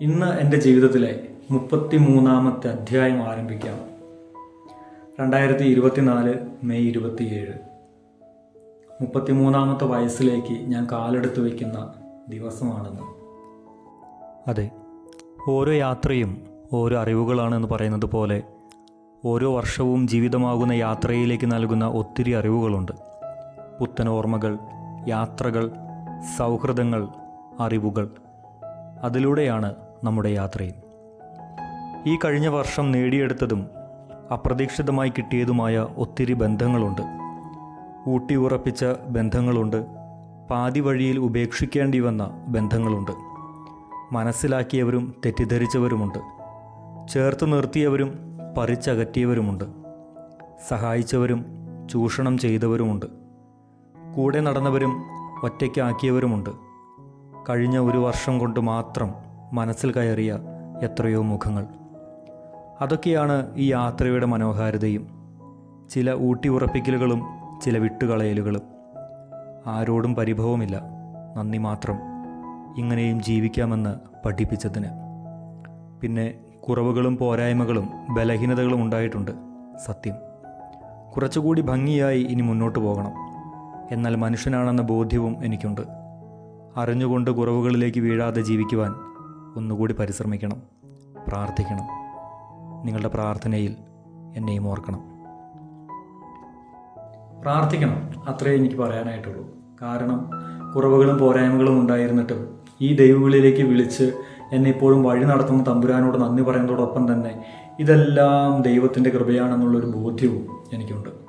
ഇന്ന് എന്റെ ജീവിതത്തിലെ മുപ്പത്തി മൂന്നാമത്തെ അധ്യായം ആരംഭിക്കാം. രണ്ടായിരത്തി ഇരുപത്തിനാല് മെയ് ഇരുപത്തിയേഴ്. മുപ്പത്തി മൂന്നാമത്തെ വയസ്സിലേക്ക് ഞാൻ കാലെടുത്ത് വയ്ക്കുന്ന ദിവസമാണെന്ന്. അതെ ഓരോ യാത്രയും ഓരോ അറിവുകളാണെന്ന് പറയുന്നത് പോലെ ഓരോ വർഷവും ജീവിതമാകുന്ന യാത്രയിലേക്ക് നൽകുന്ന ഒത്തിരി അറിവുകളുണ്ട്. പുത്തൻ ഓർമ്മകൾ യാത്രകൾ സൗഹൃദങ്ങൾ അറിവുകൾ. അതിലൂടെയാണ് നമ്മുടെ യാത്രയും ഈ കഴിഞ്ഞ വർഷം നേടിയെടുത്തതും അപ്രതീക്ഷിതമായി കിട്ടിയതുമായ ഒത്തിരി ബന്ധങ്ങളുണ്ട്. ഊട്ടി ഉറപ്പിച്ച ബന്ധങ്ങളുണ്ട്. പാതി വഴിയിൽ ഉപേക്ഷിക്കേണ്ടി വന്ന ബന്ധങ്ങളുണ്ട്. മനസ്സിലാക്കിയവരും തെറ്റിദ്ധരിച്ചവരുമുണ്ട്. ചേർത്ത് നിർത്തിയവരും പറിച്ചകറ്റിയവരുമുണ്ട്. സഹായിച്ചവരും ചൂഷണം ചെയ്തവരുമുണ്ട്. കൂടെ നടന്നവരും ഒറ്റയ്ക്കാക്കിയവരുമുണ്ട്. കഴിഞ്ഞ ഒരു വർഷം കൊണ്ട് മാത്രം മനസ്സിൽ കയറിയ എത്രയോ മുഖങ്ങൾ. അതൊക്കെയാണ് ഈ യാത്രയുടെ മനോഹാരിതയും. ചില ഊട്ടി ഉറപ്പിക്കലുകളും ചില വിട്ടുകളയലുകളും. ആരോടും പരിഭവമില്ല. നന്ദി മാത്രം. ഇങ്ങനെയും ജീവിക്കാമെന്ന് പഠിപ്പിച്ചതിന്. പിന്നെ കുറവുകളും പോരായ്മകളും ബലഹീനതകളും ഉണ്ടായിട്ടുണ്ട്. സത്യം. കുറച്ചുകൂടി ഭംഗിയായി ഇനി മുന്നോട്ട് പോകണം. എന്നാൽ മനുഷ്യനാണെന്ന ബോധ്യവും എനിക്കുണ്ട്. അറിഞ്ഞുകൊണ്ട് കുറവുകളിലേക്ക് വീഴാതെ ജീവിക്കുവാൻ ഒന്നുകൂടി പരിശ്രമിക്കണം പ്രാർത്ഥിക്കണം. നിങ്ങളുടെ പ്രാർത്ഥനയിൽ എന്നെയും ഓർക്കണം. പ്രാർത്ഥിക്കണം അത്രേ എനിക്ക് പറയാനായിട്ടുള്ളൂ. കാരണം കുറവുകളും പോരായ്മകളും ഉണ്ടായിരുന്നിട്ടും ഈ ദൈവങ്ങളിലേക്ക് വിളിച്ച് എന്നെ ഇപ്പോഴും വഴി നടത്തുന്ന തമ്പുരാനോട് നന്ദി പറയുന്നതോടൊപ്പം തന്നെ ഇതെല്ലാം ദൈവത്തിന്റെ കൃപയാണെന്നുള്ളൊരു ബോധ്യവും എനിക്കുണ്ട്.